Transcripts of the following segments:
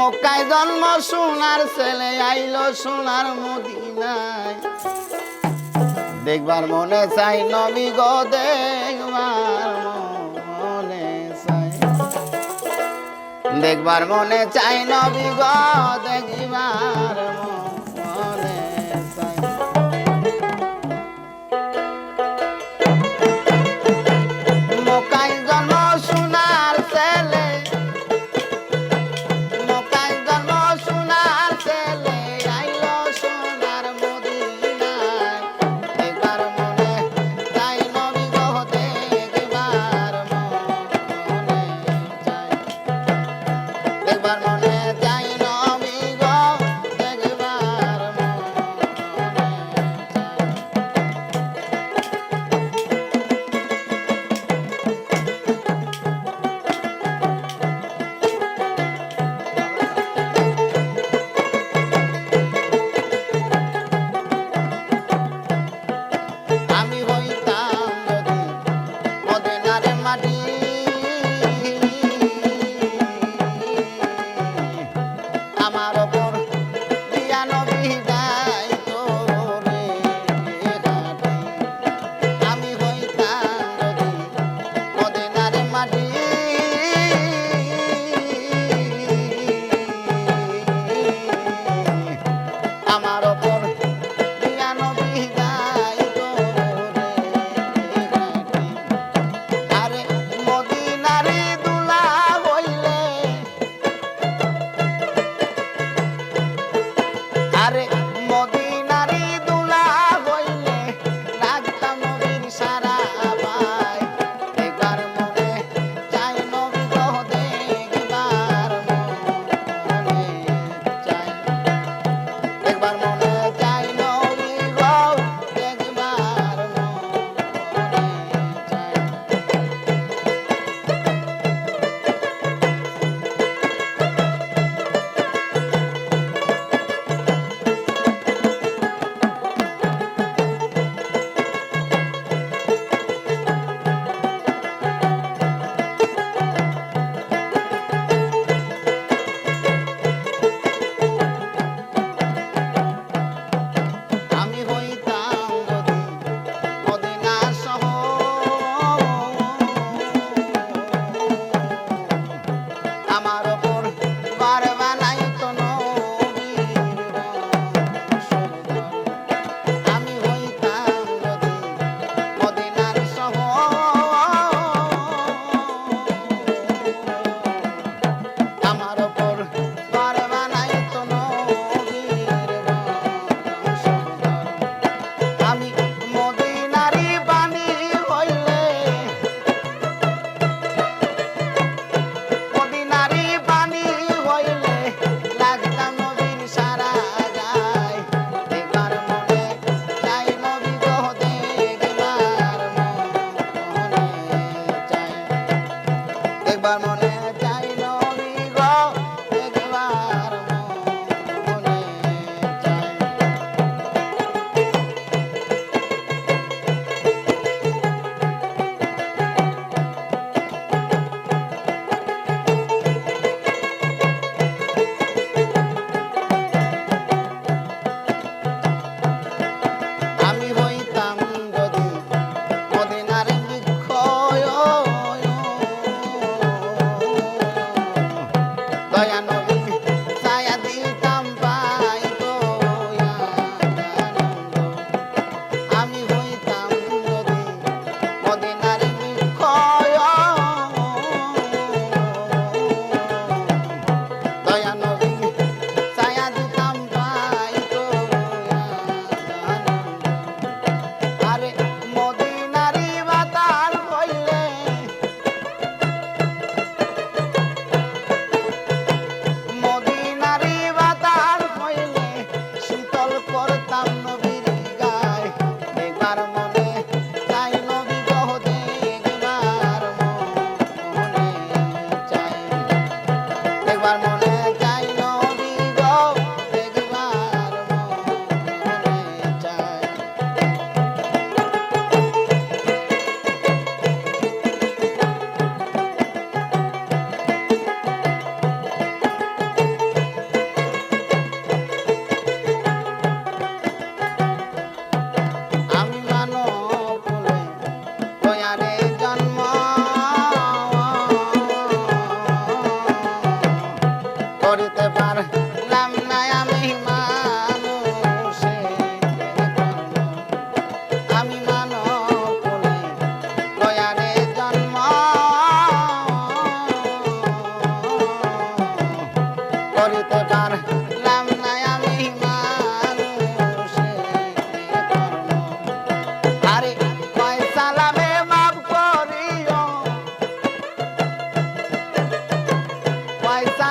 মক্কায় জন্ম, সোনার ছেলে আইল সোনার মদিনায়। দেখবার মনে চাই নবী গো, দেখবার মনে চাই। দেখবার মনে চাই নবী গো, দেখবার মনে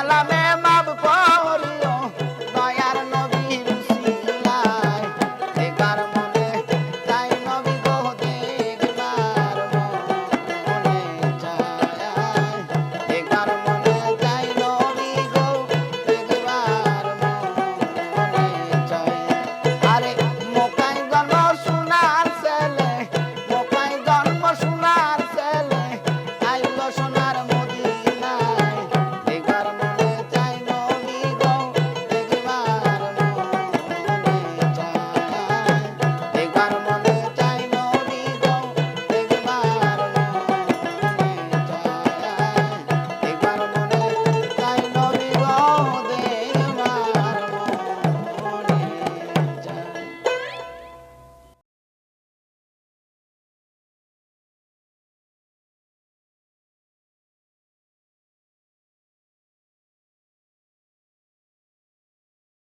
la